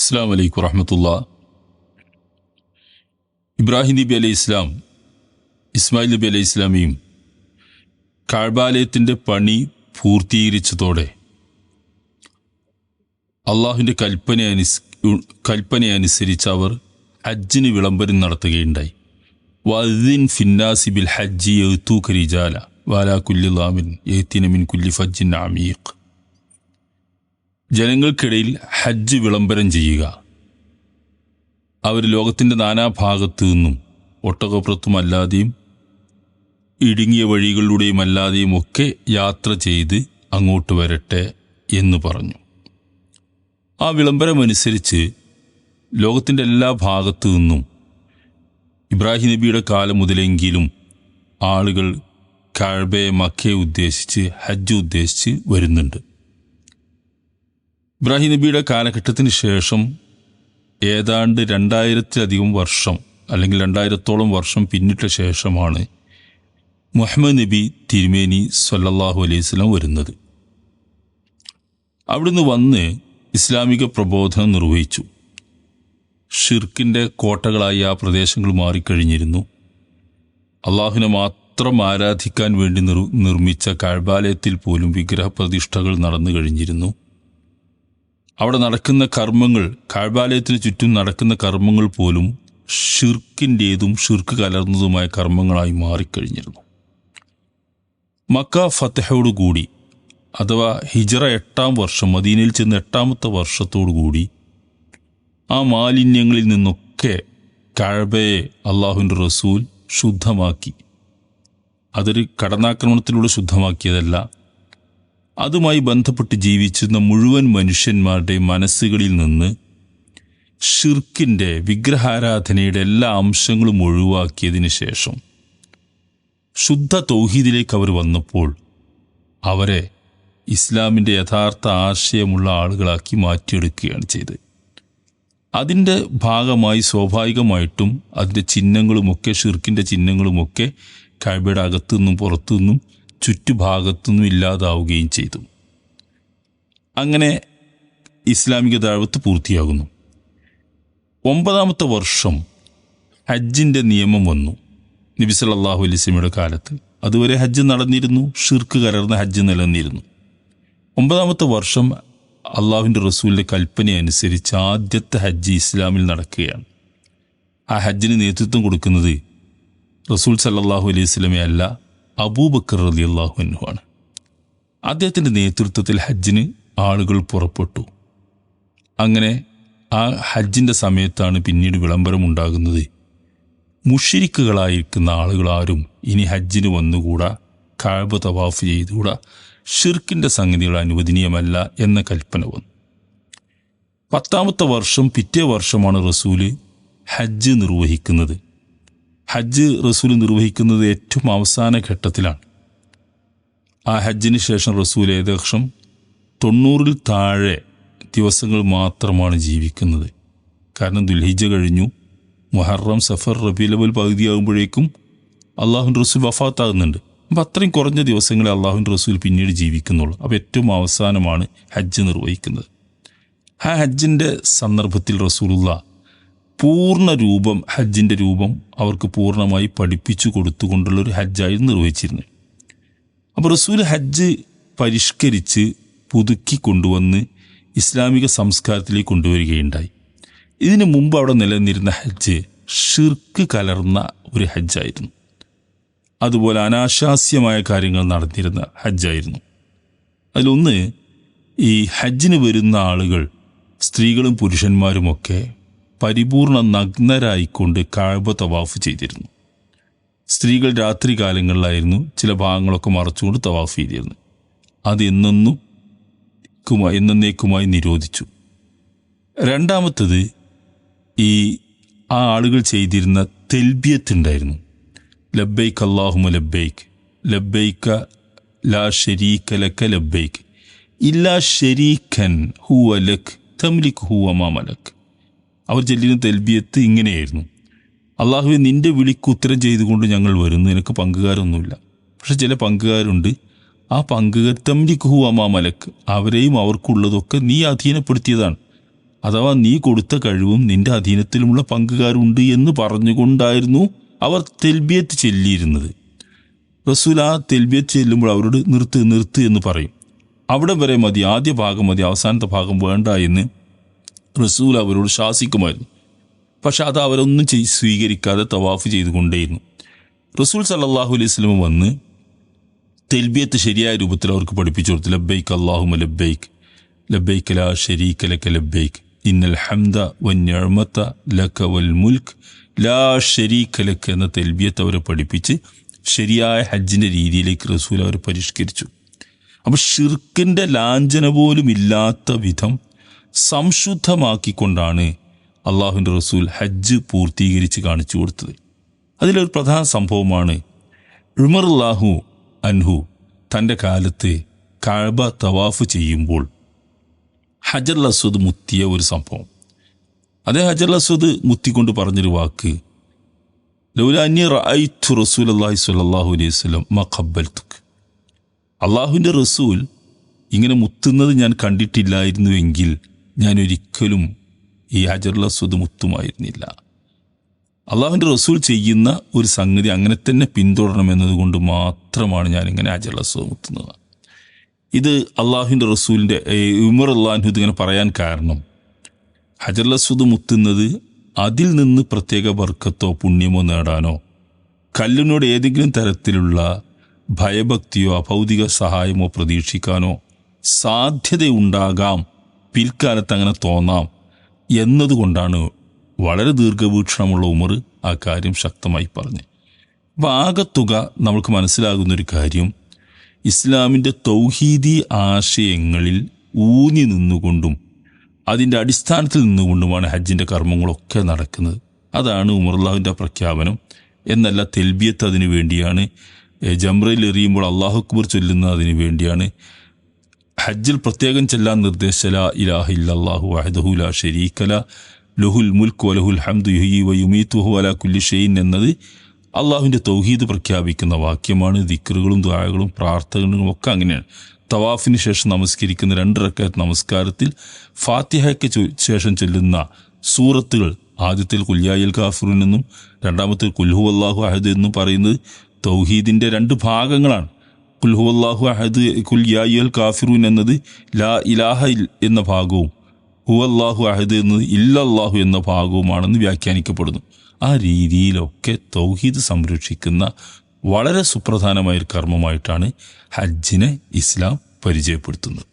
അസ്സാം വലൈക്കും വറഹമത്തുള്ള. ഇബ്രാഹിം നബി അലൈഹി ഇസ്ലാം ഇസ്മായിൽ നബി അലൈഹി ഇസ്ലാമിയും കാഴ്ബാലയത്തിന്റെ പണി പൂർത്തീകരിച്ചതോടെ അള്ളാഹുവിന്റെ കൽപ്പന അനുസ് കൽപ്പനയനുസരിച്ച് അവർ ഹജ്ജിന് വിളംബരം നടത്തുകയുണ്ടായി. വദിൻ ഫിന്നാസിബിൽ ഹജ്ജി എഴുത്തു കരിജാല വാലാ കുല്ലി ലാമിൻ എഴുത്തിനമിൻ കുല്ലി ഫജ്ജിൻ അമീഖ്. ജനങ്ങൾക്കിടയിൽ ഹജ്ജ് വിളംബരം ചെയ്യുക. അവർ ലോകത്തിന്റെ നാനാഭാഗത്തു നിന്നും ഒട്ടകപ്പുറത്തുമല്ലാതെയും ഇടുങ്ങിയ വഴികളിലൂടെയും അല്ലാതെയും ഒക്കെ യാത്ര ചെയ്ത് അങ്ങോട്ട് വരട്ടെ എന്ന് പറഞ്ഞു. ആ വിളംബരമനുസരിച്ച് ലോകത്തിന്റെ എല്ലാ ഭാഗത്തു നിന്നും ഇബ്രാഹിം നബിയുടെ കാലം മുതലെങ്കിലും ആളുകൾ കാഴ്ബയെ മക്കയെ ഉദ്ദേശിച്ച് ഹജ്ജ് ഉദ്ദേശിച്ച് വരുന്നുണ്ട്. ഇബ്രാഹിം നബിയുടെ കാലഘട്ടത്തിന് ശേഷം ഏതാണ്ട് രണ്ടായിരത്തിലധികം വർഷം അല്ലെങ്കിൽ രണ്ടായിരത്തോളം വർഷം പിന്നിട്ട ശേഷമാണ് മുഹമ്മദ് നബി തിരുമേനി സല്ലല്ലാഹു അലൈഹി സ്വലം വരുന്നത്. അവിടുന്ന് വന്ന് ഇസ്ലാമിക പ്രബോധനം നിർവഹിച്ചു. ഷിർക്കിന്റെ കോട്ടകളായി ആ പ്രദേശങ്ങൾ മാറിക്കഴിഞ്ഞിരുന്നു. അള്ളാഹുവിനെ മാത്രം ആരാധിക്കാൻ വേണ്ടി നിർ നിർമ്മിച്ച കാഴ്ബാലയത്തിൽ പോലും വിഗ്രഹപ്രതിഷ്ഠകൾ നടന്നു കഴിഞ്ഞിരുന്നു. അവിടെ നടക്കുന്ന കർമ്മങ്ങൾ കാഴ്വാലയത്തിന് ചുറ്റും നടക്കുന്ന കർമ്മങ്ങൾ പോലും ഷിർക്കിന്റേതും ഷിർക്ക് കലർന്നതുമായ കർമ്മങ്ങളായി മാറിക്കഴിഞ്ഞിരുന്നു. മക്ക ഫത്തഹയോടുകൂടി അഥവാ ഹിജറ എട്ടാം വർഷം മദീനയിൽ ചെന്ന് എട്ടാമത്തെ വർഷത്തോടുകൂടി ആ മാലിന്യങ്ങളിൽ നിന്നൊക്കെ കാഴ്വയെ അള്ളാഹുവിന്റെ റസൂൽ ശുദ്ധമാക്കി. അതൊരു കടന്നാക്രമണത്തിലൂടെ ശുദ്ധമാക്കിയതല്ല അതുമായി ബന്ധപ്പെട്ട് ജീവിച്ചിരുന്ന മുഴുവൻ മനുഷ്യന്മാരുടെ മനസ്സുകളിൽ നിന്ന് ഷിർക്കിന്റെ വിഗ്രഹാരാധനയുടെ എല്ലാ അംശങ്ങളും ഒഴിവാക്കിയതിന് ശേഷം ശുദ്ധ തൗഹീദിലേക്ക് അവർ വന്നപ്പോൾ അവരെ ഇസ്ലാമിന്റെ യഥാർത്ഥ ആശയമുള്ള ആളുകളാക്കി മാറ്റിയെടുക്കുകയാണ് ചെയ്തത്. അതിന്റെ ഭാഗമായി സ്വാഭാവികമായിട്ടും അതിന്റെ ചിഹ്നങ്ങളുമൊക്കെ ഷിർക്കിന്റെ ചിഹ്നങ്ങളുമൊക്കെ നിന്നും അകത്തുനിന്നും പുറത്തുനിന്നും ചുറ്റുഭാഗത്തുനിന്നും ഇല്ലാതാവുകയും ചെയ്തു. അങ്ങനെ ഇസ്ലാമിക ദാഴ്വത്ത് പൂർത്തിയാകുന്നു. ഒമ്പതാമത്തെ വർഷം ഹജ്ജിന്റെ നിയമം വന്നു. നബി സല്ലല്ലാഹു അലൈഹി വസല്ലമയുടെ കാലത്ത്. അതുവരെ ഹജ്ജ് നടന്നിരുന്നു ഷിർക്ക് കലർന്ന ഹജ്ജ് നിലനിന്നിരുന്നു. ഒമ്പതാമത്തെ വർഷം അള്ളാഹുവിന്റെ റസൂലിന്റെ കൽപ്പന അനുസരിച്ച് ആദ്യത്തെ ഹജ്ജ് ഇസ്ലാമിൽ നടക്കുകയാണ്. ആ ഹജ്ജിന് നേതൃത്വം കൊടുക്കുന്നത് റസൂൽ സല്ലാഹു അലൈഹി സ്വലമെ അല്ല അബൂബക്കർ റലി അള്ളാഹു ആണ്. അദ്ദേഹത്തിന്റെ നേതൃത്വത്തിൽ ഹജ്ജിന് ആളുകൾ പുറപ്പെട്ടു. അങ്ങനെ ആ ഹജ്ജിന്റെ സമയത്താണ് പിന്നീട് വിളംബരമുണ്ടാകുന്നത് മുഷിരിക്കുകളായിരിക്കുന്ന ആളുകളാരും ഇനി ഹജ്ജിന് വന്നുകൂടാ കാഴ്ബ തവാഫ് ചെയ്തുകൂടാ ഷിർക്കിന്റെ സംഗതികൾ അനുവദനീയമല്ല എന്ന കൽപ്പന വന്നു. പത്താമത്തെ വർഷം പിറ്റേ വർഷമാണ് റസൂൽ ഹജ്ജ് നിർവഹിക്കുന്നത്. ഹജ്ജ് റസൂൽ നിർവഹിക്കുന്നത് ഏറ്റവും അവസാന ഘട്ടത്തിലാണ്. ആ ഹജ്ജിന് ശേഷം റസൂൽ ഏകദേശം തൊണ്ണൂറിൽ താഴെ ദിവസങ്ങൾ മാത്രമാണ് ജീവിക്കുന്നത്. കാരണം ദുൽഹിജ കഴിഞ്ഞു. മുഹറം സഫർ റബീലബൽ പകുതിയാകുമ്പോഴേക്കും അള്ളാഹുൻ റസൂൽ വഫാത്താകുന്നുണ്ട്. അപ്പം അത്രയും കുറഞ്ഞ ദിവസങ്ങളെ അള്ളാഹുൻ റസൂൽ പിന്നീട് ജീവിക്കുന്നുള്ളൂ. അപ്പോൾ ഏറ്റവും അവസാനമാണ് ഹജ്ജ് നിർവഹിക്കുന്നത്. ആ ഹജ്ജിന്റെ സന്ദർഭത്തിൽ റസൂലുള്ള പൂർണ രൂപം ഹജ്ജിന്റെ രൂപം അവർക്ക് പൂർണമായി പഠിപ്പിച്ചു കൊടുത്തുകൊണ്ടുള്ള ഒരു ഹജ്ജായി നിർവഹിച്ചിരുന്നു. അപ്പോൾ റസൂൽ ഹജ്ജ് പരിഷ്കരിച്ച് പുതുക്കി കൊണ്ടുവന്ന് ഇസ്ലാമിക സംസ്കാരത്തിലേക്ക് കൊണ്ടുവരികയുണ്ടായി. ഇതിനു മുമ്പ് അവിടെ നിലനിന്നിരുന്ന ഹജ്ജ് ഷിർക്ക് കലർന്ന ഒരു ഹജ്ജായിരുന്നു. അതുപോലെ അനാശാസ്യമായ കാര്യങ്ങൾ നടന്നിരുന്ന ഹജ്ജായിരുന്നു. അതിലൊന്ന് ഈ ഹജ്ജിന് വരുന്ന ആളുകൾ സ്ത്രീകളും പുരുഷന്മാരുമൊക്കെ പരിപൂർണ നഗ്നരായിക്കൊണ്ട് കാഴ്ബ തവാഫ് ചെയ്തിരുന്നു. സ്ത്രീകൾ രാത്രി കാലങ്ങളിലായിരുന്നു ചില ഭാഗങ്ങളൊക്കെ മറച്ചുകൊണ്ട് തവാഫ് ചെയ്തിരുന്നു അത് എന്നെന്നും എന്നേക്കുമായി നിരോധിച്ചു. രണ്ടാമത്തത് ഈ ആ ആളുകൾ ചെയ്തിരുന്ന തെൽബിയത്ത് ഉണ്ടായിരുന്നു ലബ്ബൈക്ക് അള്ളാഹുമ ലബ്ബൈക്ക് ലബ്ബൈക്ക ലാ ഷരീക്ക ലക്ക ലബ്ബൈക്ക്. ഇല്ലാ ഷരീഖൻ ഹുവ ലക് തംലിക് ഹുവ മാമലക് അവർ ചെല്ലിന് തെൽബിയത്ത് ഇങ്ങനെയായിരുന്നു. അള്ളാഹുവെ നിന്റെ വിളിക്ക് ഉത്തരം ചെയ്തുകൊണ്ട് ഞങ്ങൾ വരുന്നു. നിനക്ക് പങ്കുകാരൊന്നുമില്ല. പക്ഷെ ചില പങ്കുകാരുണ്ട്. ആ പങ്കുകാർ തംലിക് ഹുവ മാമലക് അവരെയും അവർക്കുള്ളതൊക്കെ നീ അധീനപ്പെടുത്തിയതാണ്. അഥവാ നീ കൊടുത്ത കഴിവും നിന്റെ അധീനത്തിലുമുള്ള പങ്കുകാരുണ്ട് എന്ന് പറഞ്ഞുകൊണ്ടായിരുന്നു അവർ തെൽബിയത്ത് ചെല്ലിയിരുന്നത്. റസൂൽ ആ തെൽബിയത്ത് ചെല്ലുമ്പോൾ അവരോട് നിർത്ത് നിർത്ത് എന്ന് പറയും. അവിടെ വരെ മതി. ആദ്യ ഭാഗം മതി. അവസാനത്തെ ഭാഗം വേണ്ട എന്ന് റസൂൽ അവരോട് ശാസിക്കുമായിരുന്നു. പക്ഷെ അത് അവരൊന്നും സ്വീകരിക്കാതെ തവാഫ് ചെയ്തുകൊണ്ടേയിരുന്നു. റസൂൽ സല്ലാഹു അലൈഹി സ്വലം വന്ന് തെൽബിയത്ത് ശരിയായ രൂപത്തിൽ അവർക്ക് പഠിപ്പിച്ചു കൊടുത്തു. ലബ്ബൈക്ക് അള്ളാഹുമ ലബ്ബൈക്ക് ലബ്ബൈക്ക് ലാ ഷരീക്ക് ലക്ക ലബ്ബൈക്ക് ഇന്നൽ ഹംദ വന്യമത്ത ലക്ക വൽ മുൽക്ക് ലാ ഷരീക്ക് ലക്ക് എന്ന തെൽബിയത്ത് അവരെ പഠിപ്പിച്ച് ശരിയായ ഹജ്ജിന്റെ രീതിയിലേക്ക് റസൂൽ അവർ പരിഷ്കരിച്ചു. അപ്പോൾ ഷിർക്കിന്റെ ലാഞ്ചന പോലും ഇല്ലാത്ത വിധം സംശുദ്ധമാക്കിക്കൊണ്ടാണ് അള്ളാഹുവിന്റെ റസൂൽ ഹജ്ജ് പൂർത്തീകരിച്ച് കാണിച്ചു കൊടുത്തത്. അതിലൊരു പ്രധാന സംഭവമാണ് ഉമർലാഹു അൻഹു തന്റെ കാലത്ത് കഴബ തവാഫ് ചെയ്യുമ്പോൾ ഹജർ അസ്വദ് മുത്തിയ ഒരു സംഭവം. അതേ ഹജർ അസ്വദ് മുത്തിക്കൊണ്ട് പറഞ്ഞൊരു വാക്ക് ലൗലാന്യ റഅയ്തു റസൂൽ അള്ളാഹി സ്വല്ലല്ലാഹു അലൈഹി മഖബ്ബൽതുക് അള്ളാഹുവിന്റെ റസൂൽ ഇങ്ങനെ മുത്തുന്നത് ഞാൻ കണ്ടിട്ടില്ലായിരുന്നുവെങ്കിൽ ഞാൻ ഒരിക്കലും ഈ ഹജറുള്ള അസ്വദ് മുത്തുമായിരുന്നില്ല അള്ളാഹുവിന്റെ റസൂൽ ചെയ്യുന്ന ഒരു സംഗതി അങ്ങനെ തന്നെ പിന്തുടരണമെന്നതുകൊണ്ട് മാത്രമാണ് ഹജറുൽ അസ്വദ് മുത്തുന്നത് ഇത് അള്ളാഹുവിന്റെ റസൂലിന്റെ ഉമർ അള്ളാഹുദ് ഇങ്ങനെ പറയാൻ കാരണം ഹജറുള്ള അസ്വദ് മുത്തുന്നത് അതിൽ നിന്ന് പ്രത്യേക വർക്കത്തോ പുണ്യമോ നേടാനോ കല്ലിനോട് ഏതെങ്കിലും തരത്തിലുള്ള ഭയഭക്തിയോ അഭൗതിക സഹായമോ പ്രതീക്ഷിക്കാനോ സാധ്യതയുണ്ടാകാം പിൽക്കാലത്ത് അങ്ങനെ തോന്നാം എന്നതുകൊണ്ടാണ് വളരെ ദീർഘവീക്ഷണമുള്ള ഉമർ ആ കാര്യം ശക്തമായി പറഞ്ഞു അപ്പം ആകത്തുക നമുക്ക് മനസ്സിലാകുന്നൊരു കാര്യം ഇസ്ലാമിന്റെ തൗഹീദി ആശയങ്ങളിൽ ഊന്നി നിന്നുകൊണ്ടും അതിന്റെ അടിസ്ഥാനത്തിൽ നിന്നുകൊണ്ടുമാണ് ഹജ്ജിന്റെ കർമ്മങ്ങളൊക്കെ നടക്കുന്നത്. അതാണ് ഉമർലാവിന്റെ പ്രഖ്യാപനം എന്നല്ല തെൽബിയത്ത് അതിനു വേണ്ടിയാണ് ജംറയിൽ എറിയുമ്പോൾ അള്ളാഹു അക്ബർ ചൊല്ലുന്നത് അതിനു വേണ്ടിയാണ് ഹജ്ജിൽ പ്രത്യേകം ചെല്ലാൻ നിർദ്ദേശല ഇലാഹ ഇല്ലല്ലാഹു വഹദഹു ലാ ഷരീക്കല ലുഹുൽ മുൽക്ക് വലഹുൽ ഹംദു യുഹി വ യുമീത്തുഹു അലാ കുല്ലി ഷെയ്ൻ എന്നത് അള്ളാഹുവിന്റെ തൗഹീദ് പ്രഖ്യാപിക്കുന്ന വാക്യമാണ്. ദിക്റുകളും ദ്വായകളും പ്രാർത്ഥനകളും ഒക്കെ അങ്ങനെയാണ്. തവാഫിന് ശേഷം നമസ്കരിക്കുന്ന രണ്ട് റക്കാത്ത് നമസ്കാരത്തിൽ ഫാത്തിഹയ്ക്ക് ശേഷം ചൊല്ലുന്ന സൂറത്തുകൾ ആദ്യത്തിൽ കുല്യായൽ കാഫിറുൻ എന്നും രണ്ടാമത്തിൽ കുൽഹു അള്ളാഹു അഹദ് എന്നും പറയുന്നത് തൗഹീദിന്റെ രണ്ട് ഭാഗങ്ങളാണ്. കുൽഹു അള്ളാഹു അഹദ് കുൽ യായുൽ കാഫിറൂൻ എന്നത് ലാ ഇലാഹ എന്ന ഭാഗവും ഹുവല്ലാഹു അഹദ് എന്നത് ഇല്ലല്ലാഹു എന്ന ഭാഗവുമാണെന്ന് വ്യാഖ്യാനിക്കപ്പെടുന്നു. ആ രീതിയിലൊക്കെ തൗഹീദ് സംരക്ഷിക്കുന്ന വളരെ സുപ്രധാനമായ ഒരു കർമ്മമായിട്ടാണ് ഹജ്ജിനെ ഇസ്ലാം പരിചയപ്പെടുത്തുന്നത്.